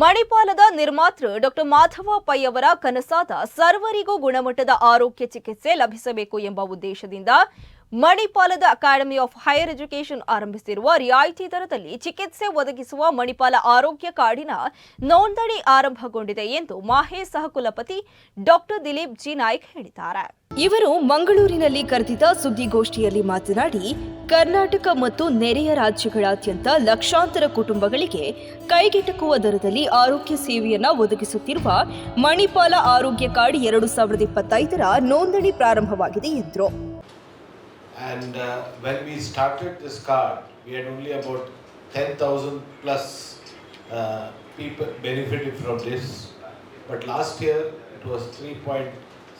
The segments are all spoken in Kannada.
ಮಣಿಪಾಲದ ನಿರ್ಮಾತೃ ಡಾಕ್ಟರ್ ಮಾಧವ ಪೈ ಅವರ ಕನಸಾದ ಸರ್ವರಿಗೂ ಗುಣಮಟ್ಟದ ಆರೋಗ್ಯ ಚಿಕಿತ್ಸೆ ಲಭಿಸಬೇಕು ಎಂಬ ಉದ್ದೇಶದಿಂದ ಮಣಿಪಾಲದ ಅಕಾಡೆಮಿ ಆಫ್ ಹೈಯರ್ ಎಜುಕೇಷನ್ ಆರಂಭಿಸಿರುವ ರಿಯಾಯಿತಿ ದರದಲ್ಲಿ ಚಿಕಿತ್ಸೆ ಒದಗಿಸುವ ಮಣಿಪಾಲ ಆರೋಗ್ಯ ಕಾರ್ಡಿನ ನೋಂದಣಿ ಆರಂಭಗೊಂಡಿದೆ ಎಂದು ಮಾಹೆ ಸಹಕುಲಪತಿ ಡಾಕ್ಟರ್ ದಿಲೀಪ್ ಜಿ ನಾಯ್ಕ್ ಹೇಳಿದ್ದಾರೆ. ಇವರು ಮಂಗಳೂರಿನಲ್ಲಿ ಕರೆದಿದ್ದ ಸುದ್ದಿಗೋಷ್ಠಿಯಲ್ಲಿ ಮಾತನಾಡಿ ಕರ್ನಾಟಕ ಮತ್ತು ನೆರೆಯ ರಾಜ್ಯಗಳಾದ್ಯಂತ ಲಕ್ಷಾಂತರ ಕುಟುಂಬಗಳಿಗೆ ಕೈಗೆಟಕುವ ದರದಲ್ಲಿ ಆರೋಗ್ಯ ಸೇವೆಯನ್ನು ಒದಗಿಸುತ್ತಿರುವ ಮಣಿಪಾಲ ಆರೋಗ್ಯ ಕಾರ್ಡ್ ಎರಡು ಸಾವಿರದ ಇಪ್ಪತ್ತೈದರ ನೋಂದಣಿ ಪ್ರಾರಂಭವಾಗಿದೆ ಎಂದರು. And uh, this card, we had only about 10,000 plus uh, it was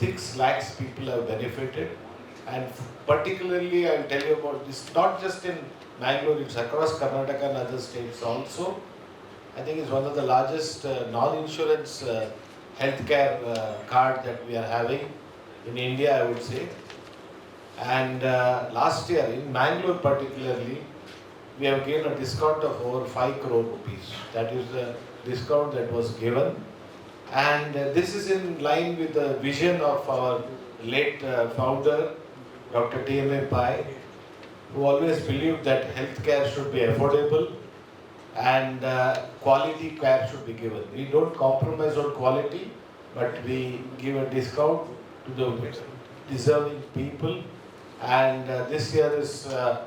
3.6 lakhs people have benefited. And particularly, I'll tell you about this, not just in Bangalore, it's across Karnataka and other states also. I think it's one of the largest uh, non-insurance uh, healthcare uh, card that we are having in India, I would say. And uh, last year, in Mangalore particularly, we have gained a discount of over 5 crore rupees. That is the discount that was given. And uh, this is in line with the vision of our late uh, founder, Dr. T.M.A. Pai, who always believed that healthcare should be affordable and uh, quality care should be given. We don't compromise on quality, but we give a discount to the deserving people. And uh, this year is, uh,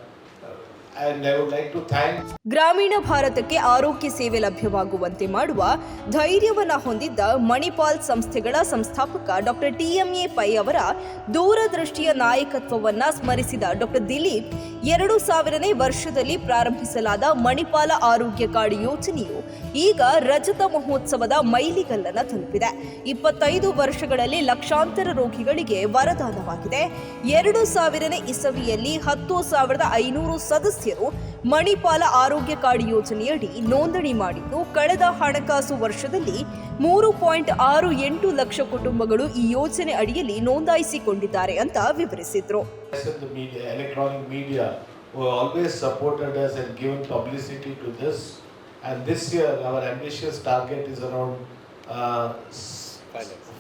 ಗ್ರಾಮೀಣ ಭಾರತಕ್ಕೆ ಆರೋಗ್ಯ ಸೇವೆ ಲಭ್ಯವಾಗುವಂತೆ ಮಾಡುವ ಧೈರ್ಯವನ್ನು ಹೊಂದಿದ್ದ ಮಣಿಪಾಲ್ ಸಂಸ್ಥೆಗಳ ಸಂಸ್ಥಾಪಕ ಡಾಕ್ಟರ್ ಟಿಎಂಎ ಪೈ ಅವರ ದೂರದೃಷ್ಟಿಯ ನಾಯಕತ್ವವನ್ನ ಸ್ಮರಿಸಿದ ಡಾಕ್ಟರ್ ದಿಲೀಪ್ ಎರಡು ಸಾವಿರನೇ ವರ್ಷದಲ್ಲಿ ಪ್ರಾರಂಭಿಸಲಾದ ಮಣಿಪಾಲ ಆರೋಗ್ಯ ಕಾರ್ಡ್ ಯೋಜನೆಯು ಈಗ ರಜತ ಮಹೋತ್ಸವದ ಮೈಲಿಗಲ್ಲನ್ನ ತಲುಪಿದೆ. ಇಪ್ಪತ್ತೈದು ವರ್ಷಗಳಲ್ಲಿ ಲಕ್ಷಾಂತರ ರೋಗಿಗಳಿಗೆ ವರದಾನವಾಗಿದೆ. ಎರಡು ಸಾವಿರನೇ ಇಸವಿಯಲ್ಲಿ ಹತ್ತು ಸಾವಿರದ ಐನೂರು ಸದಸ್ಯರು ಮಣಿಪಾಲ ಆರೋಗ್ಯ ಕಾರ್ಡ್ ಯೋಜನೆಯಡಿ ನೋಂದಣಿ ಮಾಡಿದ್ದು, ಕಳೆದ ಹಣಕಾಸು ವರ್ಷದಲ್ಲಿ ಮೂರು ಪಾಯಿಂಟ್ ಆರು ಎಂಟು ಲಕ್ಷ ಕುಟುಂಬಗಳು ಈ ಯೋಜನೆ ಅಡಿಯಲ್ಲಿ ನೋಂದಾಯಿಸಿಕೊಂಡಿದ್ದಾರೆ ಅಂತ ವಿವರಿಸಿದ್ರು. Electronic and who always supported us and given publicity to this. And this year, our ambitious target is around uh, s-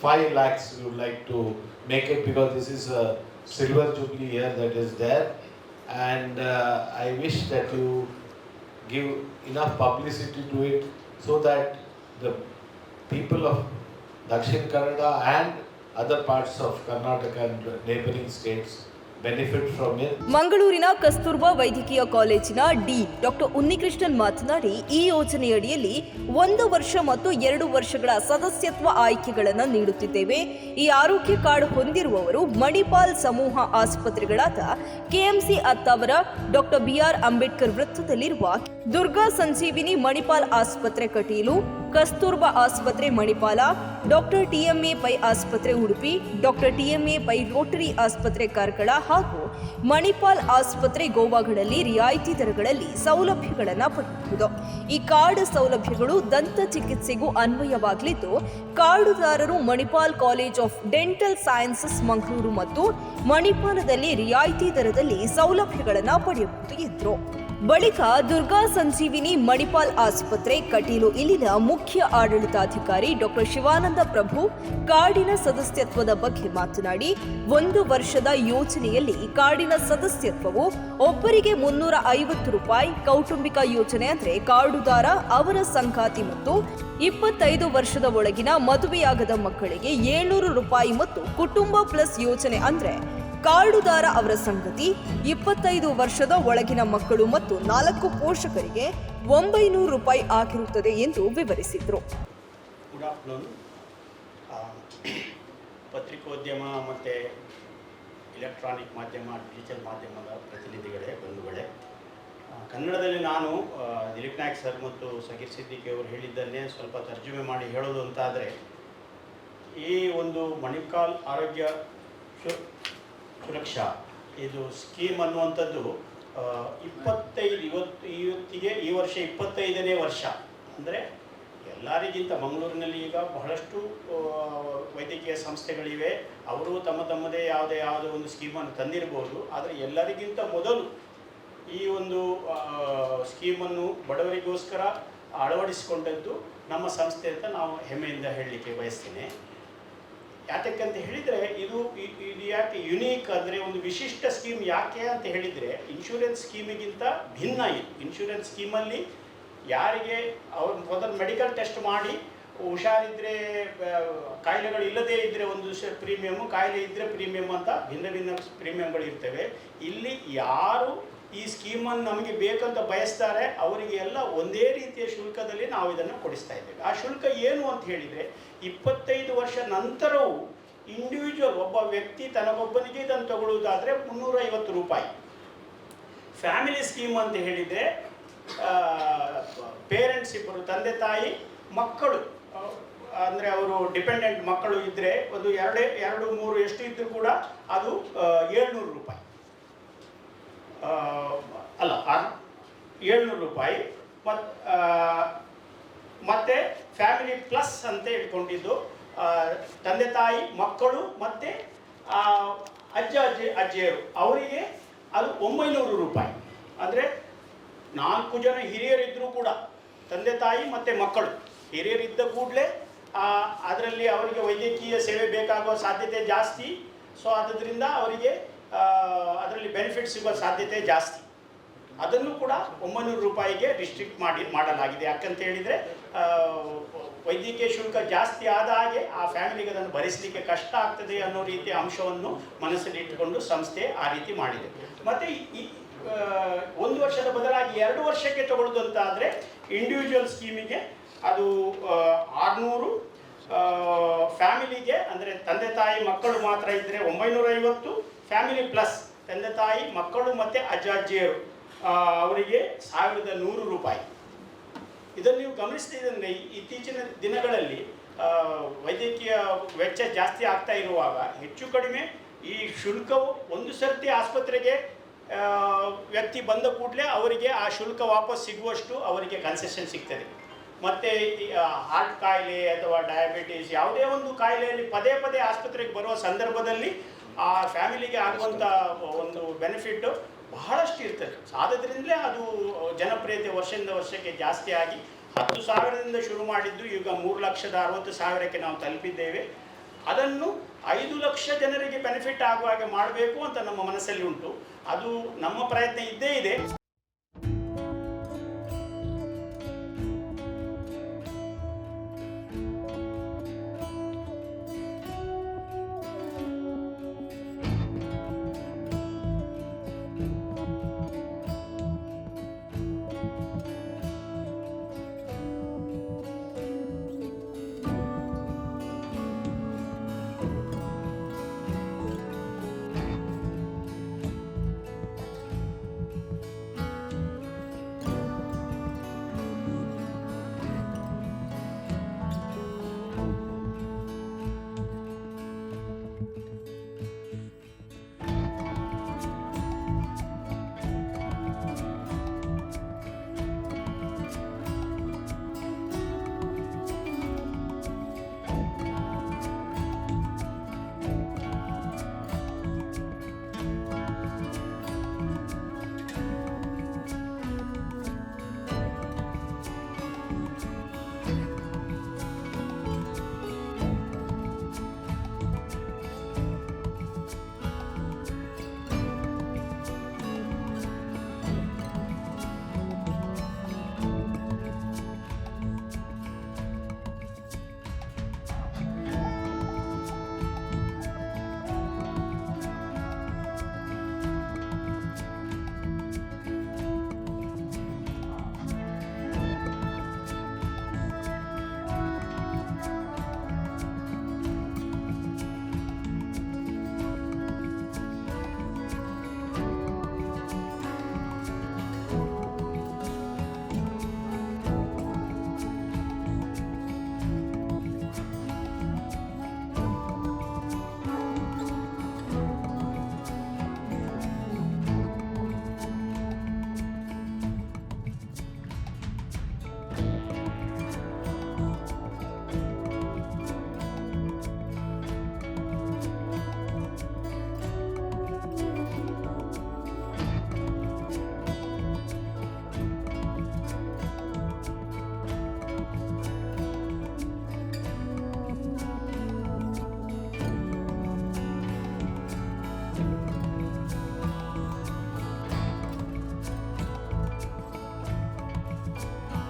five lakhs. We would like to make it because this is a silver jubilee year that is there. And uh, I wish that you give enough publicity to it so that the people of Dakshin Kannada and other parts of Karnataka and neighboring states ಮಂಗಳೂರಿನ ಕಸ್ತೂರ್ಬಾ ವೈದ್ಯಕೀಯ ಕಾಲೇಜಿನ ಡಿ. ಡಾಕ್ಟರ್ ಉನ್ನಿಕೃಷ್ಣನ್ ಮಾತನಾಡಿ, ಈ ಯೋಜನೆಯಡಿಯಲ್ಲಿ ಒಂದು ವರ್ಷ ಮತ್ತು ಎರಡು ವರ್ಷಗಳ ಸದಸ್ಯತ್ವ ಆಯ್ಕೆಗಳನ್ನು ನೀಡುತ್ತಿದ್ದೇವೆ. ಈ ಆರೋಗ್ಯ ಕಾರ್ಡ್ ಹೊಂದಿರುವವರು ಮಣಿಪಾಲ್ ಸಮೂಹ ಆಸ್ಪತ್ರೆಗಳಾದ KMC Attavar doctor B R Ambedkar ವೃತ್ತದಲ್ಲಿರುವ Durga Sanjeevini Manipal ಆಸ್ಪತ್ರೆ ಕಟೀಲು, ಕಸ್ತೂರ್ಬಾ ಆಸ್ಪತ್ರೆ Manipal, doctor T M A Pai ಆಸ್ಪತ್ರೆ Udupi, doctor T M A Pai Rotary ಆಸ್ಪತ್ರೆ ಕಾರ್ಕಳ ಹಾಗೂ ಮಣಿಪಾಲ್ ಆಸ್ಪತ್ರೆ ಗೋವಾಗಳಲ್ಲಿ ರಿಯಾಯಿತಿ ದರಗಳಲ್ಲಿ ಸೌಲಭ್ಯಗಳನ್ನು ಪಡೆಯಬಹುದು. ಈ ಕಾರ್ಡ್ ಸೌಲಭ್ಯಗಳು ದಂತ ಚಿಕಿತ್ಸೆಗೂ ಅನ್ವಯವಾಗಲಿದ್ದು ಕಾರ್ಡುದಾರರು Manipal college of dental sciences Mangaluru ಮತ್ತು ಮಣಿಪಾಲದಲ್ಲಿ ರಿಯಾಯಿತಿ ದರದಲ್ಲಿ ಸೌಲಭ್ಯಗಳನ್ನು ಪಡೆಯಬಹುದು ಎಂದರು. ಬಳಿಕ ದುರ್ಗಾ ಸಂಜೀವಿನಿ ಮಣಿಪಾಲ್ ಆಸ್ಪತ್ರೆ ಕಟೀಲು ಇಲ್ಲಿನ ಮುಖ್ಯ ಆಡಳಿತಾಧಿಕಾರಿ ಡಾಕ್ಟರ್ ಶಿವಾನಂದ ಪ್ರಭು ಕಾರ್ಡಿನ ಸದಸ್ಯತ್ವದ ಬಗ್ಗೆ ಮಾತನಾಡಿ, ಒಂದು ವರ್ಷದ ಯೋಜನೆಯಲ್ಲಿ ಕಾರ್ಡಿನ ಸದಸ್ಯತ್ವವು ಒಬ್ಬರಿಗೆ ಮುನ್ನೂರ ಐವತ್ತು ರೂಪಾಯಿ, ಕೌಟುಂಬಿಕ ಯೋಜನೆ ಅಂದರೆ ಕಾರ್ಡುದಾರ ಅವರ ಸಂಗಾತಿ ಮತ್ತು ಇಪ್ಪತ್ತೈದು ವರ್ಷದ ಒಳಗಿನ ಮದುವೆಯಾಗದ ಮಕ್ಕಳಿಗೆ ಏಳ್ನೂರು ರೂಪಾಯಿ ಮತ್ತು ಕುಟುಂಬ ಪ್ಲಸ್ ಯೋಜನೆ ಅಂದ್ರೆ ಕಾರ್ಡುದಾರ ಅವರ ಸಂಗತಿ, ಇಪ್ಪತ್ತೈದು ವರ್ಷದ ಒಳಗಿನ ಮಕ್ಕಳು ಮತ್ತು ನಾಲ್ಕು ಪೋಷಕರಿಗೆ ಒಂಬೈನೂರು ರೂಪಾಯಿ ಆಗಿರುತ್ತದೆ ಎಂದು ವಿವರಿಸಿದರು. ಪತ್ರಿಕೋದ್ಯಮ ಮತ್ತು ಎಲೆಕ್ಟ್ರಾನಿಕ್ ಮಾಧ್ಯಮ ಡಿಜಿಟಲ್ ಮಾಧ್ಯಮದ ಪ್ರತಿನಿಧಿಗಳೇ, ಬಂಧುಗಳೇ. ಕನ್ನಡದಲ್ಲಿ ನಾನು ದಿಲೀಪ್ ನಾಯಕ್ ಸರ್ ಮತ್ತು ಸಗೀರ್ ಸಿದ್ದಿಕಿ ಅವರು ಹೇಳಿದ್ದನ್ನೇ ಸ್ವಲ್ಪ ತರ್ಜುಮೆ ಮಾಡಿ ಹೇಳೋದು ಅಂತಾದರೆ, ಈ ಒಂದು ಮಣಿಕಾಲ್ ಆರೋಗ್ಯ ಸುರಕ್ಷಾ ಇದು ಸ್ಕೀಮ್ ಅನ್ನುವಂಥದ್ದು ಇಪ್ಪತ್ತೈದು, ಇವತ್ತು, ಇವತ್ತಿಗೆ, ಈ ವರ್ಷ ಇಪ್ಪತ್ತೈದನೇ ವರ್ಷ. ಅಂದರೆ ಎಲ್ಲರಿಗಿಂತ ಮಂಗಳೂರಿನಲ್ಲಿ ಈಗ ಬಹಳಷ್ಟು ವೈದ್ಯಕೀಯ ಸಂಸ್ಥೆಗಳಿವೆ. ಅವರು ತಮ್ಮ ತಮ್ಮದೇ ಯಾವುದೇ ಯಾವುದೋ ಒಂದು ಸ್ಕೀಮನ್ನು ತಂದಿರ್ಬೋದು. ಆದರೆ ಎಲ್ಲರಿಗಿಂತ ಮೊದಲು ಈ ಒಂದು ಸ್ಕೀಮನ್ನು ಬಡವರಿಗೋಸ್ಕರ ಅಳವಡಿಸಿಕೊಂಡದ್ದು ನಮ್ಮ ಸಂಸ್ಥೆ ಅಂತ ನಾವು ಹೆಮ್ಮೆಯಿಂದ ಹೇಳಲಿಕ್ಕೆ ಬಯಸ್ತೇನೆ. ಯಾತಕ್ಕಂತ ಹೇಳಿದರೆ ಇದು ಇದು ಯಾಕೆ ಯುನೀಕ್ ಅಂದರೆ ಒಂದು ವಿಶಿಷ್ಟ ಸ್ಕೀಮ್ ಯಾಕೆ ಅಂತ ಹೇಳಿದರೆ ಇನ್ಶೂರೆನ್ಸ್ ಸ್ಕೀಮಿಗಿಂತ ಭಿನ್ನ ಇದು. ಇನ್ಶೂರೆನ್ಸ್ ಸ್ಕೀಮಲ್ಲಿ ಯಾರಿಗೆ ಅವ್ರು ಮೊದಲು ಮೆಡಿಕಲ್ ಟೆಸ್ಟ್ ಮಾಡಿ ಹುಷಾರಿದ್ದರೆ ಕಾಯಿಲೆಗಳು ಇಲ್ಲದೇ ಇದ್ದರೆ ಒಂದು ಪ್ರೀಮಿಯಮು ಕಾಯಿಲೆ ಇದ್ದರೆ ಪ್ರೀಮಿಯಮ್ ಅಂತ ಭಿನ್ನ ಭಿನ್ನ ಪ್ರೀಮಿಯಮ್ಗಳು ಇರ್ತವೆ. ಇಲ್ಲಿ ಯಾರು ಈ ಸ್ಕೀಮನ್ನು ನಮಗೆ ಬೇಕಂತ ಬಯಸ್ತಾರೆ, ಅವರಿಗೆ ಎಲ್ಲ ಒಂದೇ ರೀತಿಯ ಶುಲ್ಕದಲ್ಲಿ ನಾವು ಇದನ್ನು ಕೊಡಿಸ್ತಾ ಇದ್ದೇವೆ. ಆ ಶುಲ್ಕ ಏನು ಅಂತ ಹೇಳಿದರೆ, ಇಪ್ಪತ್ತೈದು ವರ್ಷ ನಂತರವೂ ಇಂಡಿವಿಜುವಲ್ ಒಬ್ಬ ವ್ಯಕ್ತಿ ತನಗೊಬ್ಬನಿಗೆ ಇದನ್ನು ತಗೊಳ್ಳುವುದಾದರೆ ಮುನ್ನೂರೈವತ್ತು ರೂಪಾಯಿ. ಫ್ಯಾಮಿಲಿ ಸ್ಕೀಮ್ ಅಂತ ಹೇಳಿದರೆ ಪೇರೆಂಟ್ಸ್ ಇಬ್ಬರು, ತಂದೆ, ತಾಯಿ, ಮಕ್ಕಳು ಅಂದರೆ ಅವರು ಡಿಪೆಂಡೆಂಟ್ ಮಕ್ಕಳು ಇದ್ದರೆ ಒಂದು ಎರಡೇ, ಎರಡು, ಮೂರು ಎಷ್ಟು ಇದ್ದರೂ ಕೂಡ ಅದು ಏಳ್ನೂರು ರೂಪಾಯಿ. ಅಲ್ಲ ಏಳ್ನೂರು ರೂಪಾಯಿ. ಮತ್ತು ಮತ್ತು ಫ್ಯಾಮಿಲಿ ಪ್ಲಸ್ ಅಂತ ಇಟ್ಕೊಂಡಿದ್ದು. ತಂದೆ ತಾಯಿ, ಮಕ್ಕಳು, ಮತ್ತು ಅಜ್ಜ, ಅಜ್ಜಿ, ಅಜ್ಜಿಯರು. ಅವರಿಗೆ ಅದು ಒಂಬೈನೂರು ರೂಪಾಯಿ. ಅಂದರೆ ನಾಲ್ಕು ಜನ ಹಿರಿಯರಿದ್ದರೂ ಕೂಡ, ತಂದೆ ತಾಯಿ ಮತ್ತು ಮಕ್ಕಳು. ಹಿರಿಯರಿದ್ದ ಕೂಡಲೇ ಅದರಲ್ಲಿ ಅವರಿಗೆ ವೈದ್ಯಕೀಯ ಸೇವೆ ಬೇಕಾಗುವ ಸಾಧ್ಯತೆ ಜಾಸ್ತಿ. ಸೊ ಆದ್ದರಿಂದ ಅವರಿಗೆ ಅದರಲ್ಲಿ ಬೆನಿಫಿಟ್ ಸಿಗುವ ಸಾಧ್ಯತೆ ಜಾಸ್ತಿ. ಅದನ್ನು ಕೂಡ ಒಂಬೈನೂರು ರೂಪಾಯಿಗೆ ರಿಸ್ಟ್ರಿಕ್ಟ್ ಮಾಡಿ, ಮಾಡಲಾಗಿದೆ. ಯಾಕಂತ ಹೇಳಿದರೆ ವೈದ್ಯಕೀಯ ಶುಲ್ಕ ಜಾಸ್ತಿ ಆದ ಹಾಗೆ ಆ ಫ್ಯಾಮಿಲಿಗೆ ಅದನ್ನು ಭರಿಸಲಿಕ್ಕೆ ಕಷ್ಟ ಆಗ್ತದೆ ಅನ್ನೋ ರೀತಿಯ ಅಂಶವನ್ನು ಮನಸ್ಸಲ್ಲಿ ಇಟ್ಟುಕೊಂಡು ಸಂಸ್ಥೆ ಆ ರೀತಿ ಮಾಡಿದೆ. ಮತ್ತು ಈ ಒಂದು ವರ್ಷದ ಬದಲಾಗಿ ಎರಡು ವರ್ಷಕ್ಕೆ ತಗೊಳ್ಳೋದು ಅಂತ ಆದರೆ ಇಂಡಿವಿಜುವಲ್ ಸ್ಕೀಮಿಗೆ ಅದು ಆರುನೂರು ಫ್ಯಾಮಿಲಿಗೆ ಅಂದರೆ ತಂದೆ ತಾಯಿ ಮಕ್ಕಳು ಮಾತ್ರ ಇದ್ದರೆ ಒಂಬೈನೂರೈವತ್ತು ಫ್ಯಾಮಿಲಿ ಪ್ಲಸ್ ತಂದೆ ತಾಯಿ, ಮಕ್ಕಳು ಮತ್ತು ಅಜ್ಜ, ಅಜ್ಜಿಯರು. ಅವರಿಗೆ ಸಾವಿರದ ನೂರು ರೂಪಾಯಿ. ಇದನ್ನು ನೀವು ಗಮನಿಸ್ತಿದ್ದಂಗೆ ಇತ್ತೀಚಿನ ದಿನಗಳಲ್ಲಿ ವೈದ್ಯಕೀಯ ವೆಚ್ಚ ಜಾಸ್ತಿ ಆಗ್ತಾ ಇರುವಾಗ ಹೆಚ್ಚು ಕಡಿಮೆ ಈ ಶುಲ್ಕವು ಒಂದು ಸರ್ತಿ ಆಸ್ಪತ್ರೆಗೆ ವ್ಯಕ್ತಿ ಬಂದ ಕೂಡಲೇ ಅವರಿಗೆ ಆ ಶುಲ್ಕ ವಾಪಸ್ ಸಿಗುವಷ್ಟು ಅವರಿಗೆ ಕನ್ಸೆಷನ್ ಸಿಗ್ತದೆ. ಮತ್ತು ಹಾರ್ಟ್ ಕಾಯಿಲೆ ಅಥವಾ ಡಯಾಬಿಟೀಸ್ ಯಾವುದೇ ಒಂದು ಕಾಯಿಲೆಯಲ್ಲಿ ಪದೇ ಪದೇ ಆಸ್ಪತ್ರೆಗೆ ಬರುವ ಸಂದರ್ಭದಲ್ಲಿ ಆ ಫ್ಯಾಮಿಲಿಗೆ ಆಗುವಂಥ ಒಂದು ಬೆನಿಫಿಟ್ ಬಹಳಷ್ಟು ಇರ್ತದೆ. ಆದ್ದರಿಂದಲೇ ಅದು ಜನಪ್ರಿಯತೆ ವರ್ಷದಿಂದ ವರ್ಷಕ್ಕೆ ಜಾಸ್ತಿ ಆಗಿ ಹತ್ತು ಸಾವಿರದಿಂದ ಶುರು ಮಾಡಿದ್ದು ಈಗ ಮೂರು ಲಕ್ಷದ ಅರವತ್ತು ಸಾವಿರಕ್ಕೆ ನಾವು ತಲುಪಿದ್ದೇವೆ. ಅದನ್ನು ಐದು ಲಕ್ಷ ಜನರಿಗೆ ಬೆನಿಫಿಟ್ ಆಗುವ ಹಾಗೆ ಮಾಡಬೇಕು ಅಂತ ನಮ್ಮ ಮನಸ್ಸಲ್ಲಿ ಉಂಟು. ಅದು ನಮ್ಮ ಪ್ರಯತ್ನ ಇದ್ದೇ ಇದೆ.